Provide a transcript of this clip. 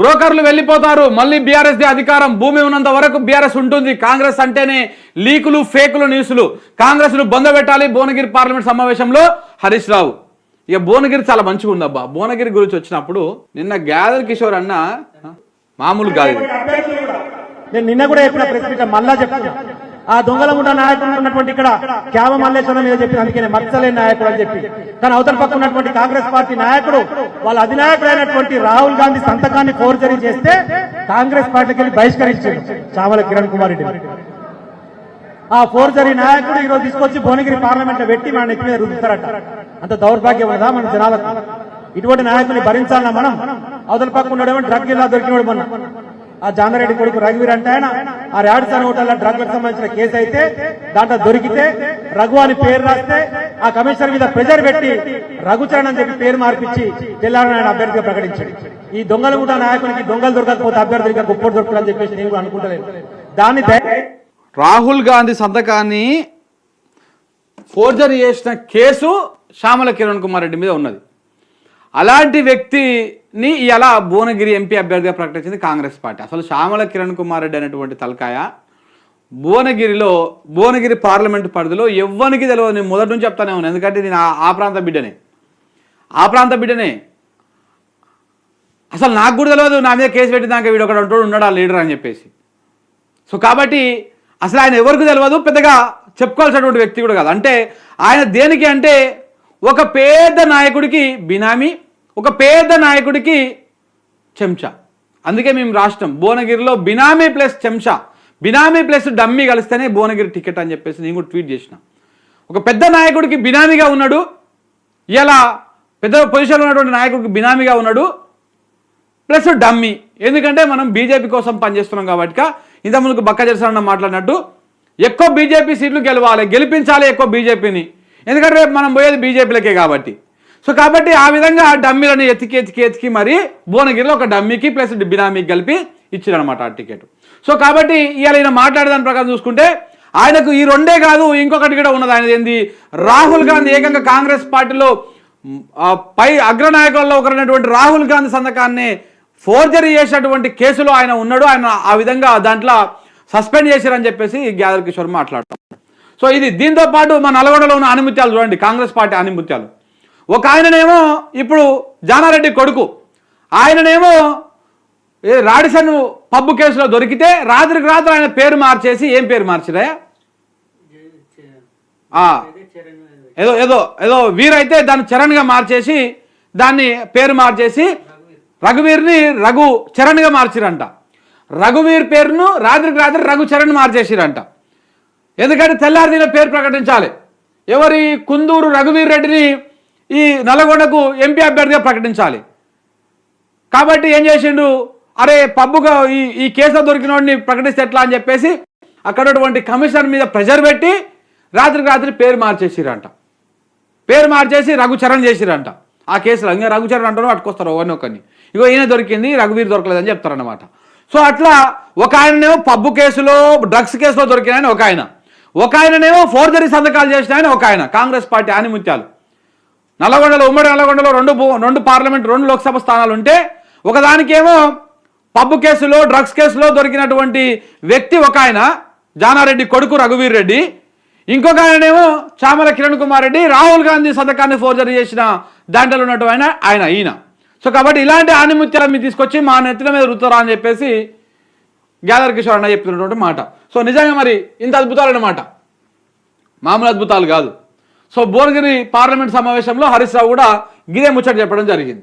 బ్రోకర్లు వెళ్ళిపోతారు. మళ్ళీ బీఆర్ఎస్ అధికారం భూమి ఉన్నంత వరకు బీఆర్ఎస్ ఉంటుంది. కాంగ్రెస్ అంటేనే లీకులు ఫేకులు న్యూస్లు. కాంగ్రెస్ను బొందబెట్టాలి భువనగిరి పార్లమెంట్ సమావేశంలో హరీష్ రావు. ఇక భువనగిరి చాలా మంచిగా ఉందబ్బా. భువనగిరి గురించి వచ్చినప్పుడు నిన్న గ్యాదర్ కిషోర్ అన్న మామూలు కాదు నేను నిన్న కూడా చెప్పిన ప్రెస్ మీట్ మళ్ళా చెప్తున్నా. ఆ దొంగలముండ నాయకుడు ఉన్నటువంటి ఇక్కడ క్యావ మల్లేశ్వరం ఏదో చెప్పి అందుకే మచ్చలేని నాయకుడు అని చెప్పి. కానీ అవతల పక్క ఉన్నటువంటి కాంగ్రెస్ పార్టీ నాయకుడు వాళ్ళ అధినాయకుడు అయినటువంటి రాహుల్ గాంధీ సంతకాన్ని ఫోర్జరీ చేస్తే కాంగ్రెస్ పార్టీకి వెళ్ళి బహిష్కరించాడు చావల కిరణ్ కుమార్ రెడ్డి ఆ ఫోర్జరీ నాయకుడు ఈ రోజు తీసుకొచ్చి భువనగిరి పార్లమెంట్లో పెట్టి మన నెత్తి మీద రుద్దుతారట. అంత దౌర్భాగ్యం ఉందా మన జనాలకు? ఇటువంటి నాయకుల్ని భరించాలన్నా మనం? అవతల పక్క ఉండడమో డ్రగ్ ఇలా దొరికినోడు మనం ఆ జామరెడ్డి కొడుకు రఘువీర్ అంటే ఆయన. ఆ ర్యాడ్సన్ హోటల్ డ్రగ్ సంబంధించిన కేసు అయితే దాంట్లో దొరికితే రఘు అని పేరు రాస్తే ఆ కమిషనర్ మీద ప్రెజర్ పెట్టి రఘుచరణ్ అని చెప్పి పేరు మార్పించి తెలంగాణ అభ్యర్థిగా ప్రకటించాడు. ఈ దొంగలు కూడా నాయకునికి దొంగలు దొరకకపోతే అభ్యర్థులుగా గొప్ప దొరకదని చెప్పేసి నేను కూడా అనుకుంటలేదు. దాన్ని రాహుల్ గాంధీ సంతకాన్ని ఫోర్జరీ చేసిన కేసు శ్యామల కిరణ్ కుమార్ రెడ్డి మీద ఉన్నది. అలాంటి వ్యక్తి ని ఇలా భువనగిరి ఎంపీ అభ్యర్థిగా ప్రకటించింది కాంగ్రెస్ పార్టీ. అసలు శ్యామల కిరణ్ కుమార్ రెడ్డి అనేటువంటి తలకాయ భువనగిరిలో భువనగిరి పార్లమెంటు పరిధిలో ఎవ్వరికి తెలియదు నేను మొదటి నుంచి చెప్తానే ఉన్నాను. ఎందుకంటే నేను ఆ- ప్రాంత బిడ్డనే. ఆ ప్రాంత బిడ్డనే. అసలు నాకు కూడా తెలియదు నా మీద కేసు పెట్టినాక వీడు ఒకడు అంటాడు ఉన్నాడు ఆ లీడర్ అని చెప్పేసి. సో కాబట్టి అసలు ఆయన ఎవరికి తెలియదు పెద్దగా చెప్పుకోవాల్సినటువంటి వ్యక్తి కూడా కాదు. అంటే ఆయన దేనికి అంటే ఒక పేద నాయకుడికి బినామీ ఒక పేద నాయకుడికి చెంచా. అందుకే మేము రాష్ట్రం. భువనగిరిలో బినామీ ప్లస్ చెంచా. బినామీ ప్లస్ డమ్మీ కలిస్తేనే భువనగిరి టికెట్ అని చెప్పేసి నేను కూడా ట్వీట్ చేసిన. ఒక పెద్ద నాయకుడికి బినామీగా ఉన్నాడు. ఇలా పెద్ద పొజిషన్లో ఉన్నటువంటి నాయకుడికి బినామీగా ఉన్నాడు. Plus dummy. ఎందుకంటే మనం బీజేపీ కోసం పనిచేస్తున్నాం కాబట్టి ఇంతకుముందుకు బక్క చేస్తానన్న మాట్లాడినట్టు ఎక్కువ బీజేపీ సీట్లు గెలవాలి గెలిపించాలి ఎక్కువ బీజేపీని. ఎందుకంటే రేపు మనం పోయేది బీజేపీలకే కాబట్టి. సో కాబట్టి ఆ విధంగా డమ్మీలను ఎతికి ఎతికి ఎతికి మరి భువనగిరిలో ఒక డమ్మీకి ప్లస్ బినామీకి కలిపి ఇచ్చారనమాట ఆ టికెట్. సో కాబట్టి ఇవాళ ఈయన మాట్లాడేదాని ప్రకారం చూసుకుంటే ఆయనకు ఈ రెండే కాదు ఇంకొకటి కూడా ఉన్నది. ఆయన ఏంది? రాహుల్ గాంధీ ఏకంగా కాంగ్రెస్ పార్టీలో పై అగ్రనాయకులలో ఒకరైనటువంటి రాహుల్ గాంధీ సంతకాన్ని ఫోర్జరీ చేసినటువంటి కేసులో ఆయన ఉన్నాడు. ఆయన ఆ విధంగా దాంట్లో సస్పెండ్ చేశారని చెప్పేసి గ్యాదర్ కిషోర్ మాట్లాడతాం సో ఇది దీంతో పాటు మా నల్గొండలో ఉన్న ఆనిముత్యాలు చూడండి కాంగ్రెస్ పార్టీ ఆనిముత్యాలు ఒక ఆయననేమో ఇప్పుడు జానారెడ్డి కొడుకు. ఆయననేమో రాడిసన్ పబ్బు కేసులో దొరికితే రాత్రికి రాత్రి ఆయన పేరు మార్చేసి ఏం పేరు మార్చిరా? ఏదో ఏదో ఏదో వీరైతే దాన్ని చరణ్గా మార్చేసి దాన్ని పేరు మార్చేసి రఘువీర్ని రఘు చరణ్గా మార్చిరంట. రఘువీర్ పేరును రాత్రికి రాత్రి రఘు చరణ్ మార్చేసిరంట. ఎందుకంటే తెల్లారిదిన పేరు ప్రకటించాలి. ఎవరి కుందూరు రఘువీర్ రెడ్డిని ఈ నల్లగొండకు ఎంపీ అభ్యర్థిగా ప్రకటించాలి. కాబట్టి ఏం చేసిండు? అరే పబ్బుగా ఈ ఈ కేసులో దొరికిన వాడిని ప్రకటిస్తే ఎట్లా అని చెప్పేసి అక్కడటువంటి కమిషనర్ మీద ప్రెషర్ పెట్టి రాత్రికి రాత్రి పేరు మార్చేసిరంట. పేరు మార్చేసి రఘుచరణ్ చేసిరంట. ఆ కేసులో ఇంకా రఘుచరణ్ అంటారు పట్టుకొస్తారు ఒకరిని ఒకరిని. ఇగో ఈయన దొరికింది రఘువీర్ దొరకలేదని చెప్తారనమాట సో అట్లా ఒక ఆయననేమో పబ్బు కేసులో డ్రగ్స్ కేసులో దొరికిన ఆయన ఒక ఆయన. ఒక ఆయననేమో ఫోర్జరీ సంతకాలు చేసిన ఆయన ఒక ఆయన కాంగ్రెస్ పార్టీ ఆనిముత్యాలు. నల్లగొండలో ఉమ్మడి నల్లగొండలో రెండు రెండు పార్లమెంట్ రెండు లోక్సభ స్థానాలు ఉంటే ఒకదానికేమో పబ్బు కేసులో డ్రగ్స్ కేసులో దొరికినటువంటి వ్యక్తి ఒక ఆయన జానారెడ్డి కొడుకు రఘువీర్ రెడ్డి. ఇంకొక ఆయనేమో చామల కిరణ్ కుమార్ రెడ్డి రాహుల్ గాంధీ సంతకాన్ని ఫోర్జరీ చేసిన దాంట్లో ఉన్నటువంటి ఆయన ఆయన ఈయన. సో కాబట్టి ఇలాంటి ఆనిముత్యాలు మీరు తీసుకొచ్చి మా నెత్తిన మీద రుతురా అని చెప్పేసి గ్యాదర్ కిషోర్ అన్న చెప్తున్నటువంటి మాట. సో నిజంగా మరి ఇంత అద్భుతాలు అన్నమాట మామూలు అద్భుతాలు కాదు. సో భువనగిరి పార్లమెంట్ సమావేశంలో హరీష్ రావు కూడా గిరే ముచ్చట చెప్పడం జరిగింది.